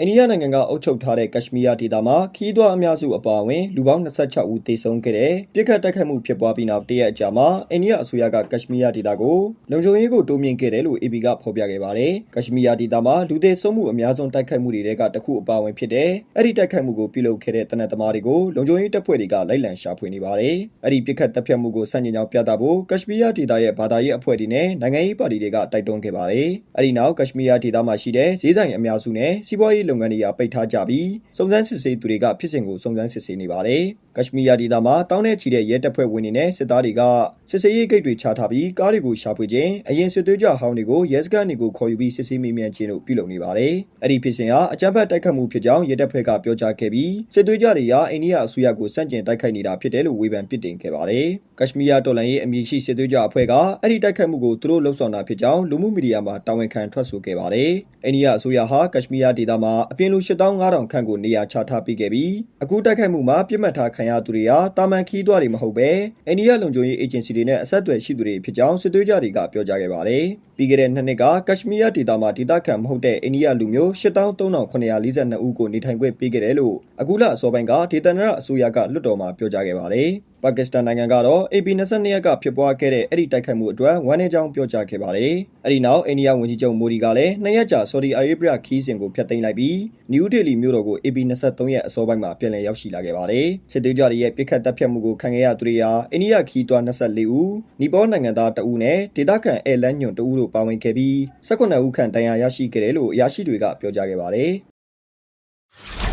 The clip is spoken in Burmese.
အိန္ဒိယနိုင်ငံကအုပ်ချုပ်ထားတဲ့ကက်ရှမီးယားဒေသမှာခီးသွွားအများစုအပါအဝင်လူပေါင်း26ဦးသေဆုံးခဲ့တဲ့ပြစ်ခတ်တိုက်ခိုက်မှုဖြစ်ပွားပြီးနောက်တရက်အကြာမှာအိန္ဒိယအစိုးရကကက်ရှမီးယားဒေသကိုလုံခြုံရေးကိုတိုးမြှင့်ခဲ့တယ်လို့ AP ကဖော်ပြခဲ့ပါတယ်။ကက်ရှမီးယားဒေသမှာလူသေဆုံးမှုအများဆုံးတိုက်ခိုက်မှုတွေကတစ်ခုအပါအဝင်ဖြစ်တဲ့အဲ့ဒီတိုက်ခိုက်မှုကိုပြုလုပ်ခဲ့တဲ့တနက်သမားတွေကိုလုံခြုံရေးတပ်ဖွဲ့တွေကလိုက်လံရှာဖွေနေပါတယ်။အဲ့ဒီပြစ်ခတ်တပ်ဖြတ်မှုကိုစတင်ကြောင်းပြသဖို့ကက်ရှမီးယားဒေသရဲ့ဘာသာရေးအဖွဲ့တွေနဲ့နိုင်ငံရေးပါတီတွေကတိုက်တွန်းခဲ့ပါတယ်။အဲ့ဒီနောက်ကက်ရှမီးယားဒေသမှာရှိတဲ့ဈေးဆိုင်အများစုနဲ့စီးပွားရေးလုပ်ငန်းတွေကပိတ်ထားကြပြီးစုံစမ်းစစ်ဆေးသူတွေကဖြစ်စဉ်ကိုစုံစမ်းစစ်ဆေးနေပါတယ်။ကက်ရှမီးယားဒေသမှာတောင်းနဲ့ချီတဲ့ရဲတပ်ဖွဲ့ဝင်တွေနဲ့စစ်သားတွေကစစ်ဆေးရေးဂိတ်တွေချထားပြီးကားတွေကိုရှာဖွေခြင်းအရင်စစ်သွေးကြဟောင်းတွေကိုရဲစခန်းတွေကိုခေါ်ယူပြီးစစ်ဆေးမေးမြန်းခြင်းတို့ပြုလုပ်နေပါတယ်။အဲ့ဒီဖြစ်စဉ်ဟာအကြမ်းဖက်တိုက်ခတ်မှုဖြစ်ကြောင်းရဲတပ်ဖွဲ့ကပြောကြားခဲ့ပြီးစစ်သွေးကြတွေဟာအိန္ဒိယအစိုးရကိုစန့်ကျင်တိုက်ခိုက်နေတာဖြစ်တယ်လို့ဝေဖန်ပစ်တင်ခဲ့ပါတယ်။ကက်ရှမီးယားတော်လှန်ရေးအမည်ရှိစစ်သွေးကြအဖွဲ့ကအဲ့ဒီတိုက်ခိုက်မှုကိုသူတို့လှုံ့ဆော်တာဖြစ်ကြောင်းလူမှုမီဒီယာမှာတာဝန်ခံထွက်ဆိုခဲ့ပါတယ်။အိန္ဒိယအစိုးရဟာကက်ရှမီးယားဒေသမှာအပြင်လူ8500ခန့်ကိုနေရာချထားပေးခဲ့ပြီးအခုတိုက်ခိုက်မှုမှာပြစ်မှတ်ထားခံရသူတွေဟာတာမန်ခီးသွွားတွေမဟုတ်ပဲအိန္ဒိယလုံခြုံရေးအေဂျင်စီတွေနဲ့အဆက်အသွယ်ရှိသူတွေဖြစ်ကြောင်းစစ်သွေးကြတွေကပြောကြားခဲ့ပါတယ်။ပြီးခဲ့တဲ့နှစ်နှစ်ကကက်ရှမီးယားဒေသမှာဒေသခံမဟုတ်တဲ့အိန္ဒိယလူမျိုး83,942ဦးကိုနေထိုင်ခွင့်ပေးခဲ့တယ်လို့အခုလအစောပိုင်းကဒေသနာအစိုးရကလွှတ်တော်မှာပြောကြားခဲ့ပါတယ်။ ပါကစ္စတန်နိုင်ငံကတော့ AP 22ရက်ကဖြစ်ပွားခဲ့တဲ့အဲ့ဒီတိုက်ခိုက်မှုအတွက်ဝမ်းနည်းကြောင်းပြောကြားခဲ့ပါတယ်။အဲ့ဒီနောက်အိန္ဒိယဝန်ကြီးချုပ်မိုဒီကလည်းနှစ်ရက်ကြာဆော်ဒီအာရေဗျခီးစဉ်ကိုဖျက်သိမ်းလိုက်ပြီးနယူးဒေလီမြို့တော်ကို AP 23ရက်အစောပိုင်းမှာပြန်လည်ရောက်ရှိလာခဲ့ပါတယ်။စစ်သေးကြတွေရဲ့ပြစ်ခတ်တပ်ဖြတ်မှုကိုခံခဲ့ရသူတွေဟာအိန္ဒိယခီးသွွား24ဦး၊နီပေါနိုင်ငံသား2ဦးနဲ့ဒေသခံအဲလန်ညွန်2ဦးတို့ပါဝင်ခဲ့ပြီး18ဦးခန့်တန်ရာရရှိခဲ့တယ်လို့အရာရှိတွေကပြောကြားခဲ့ပါတယ်။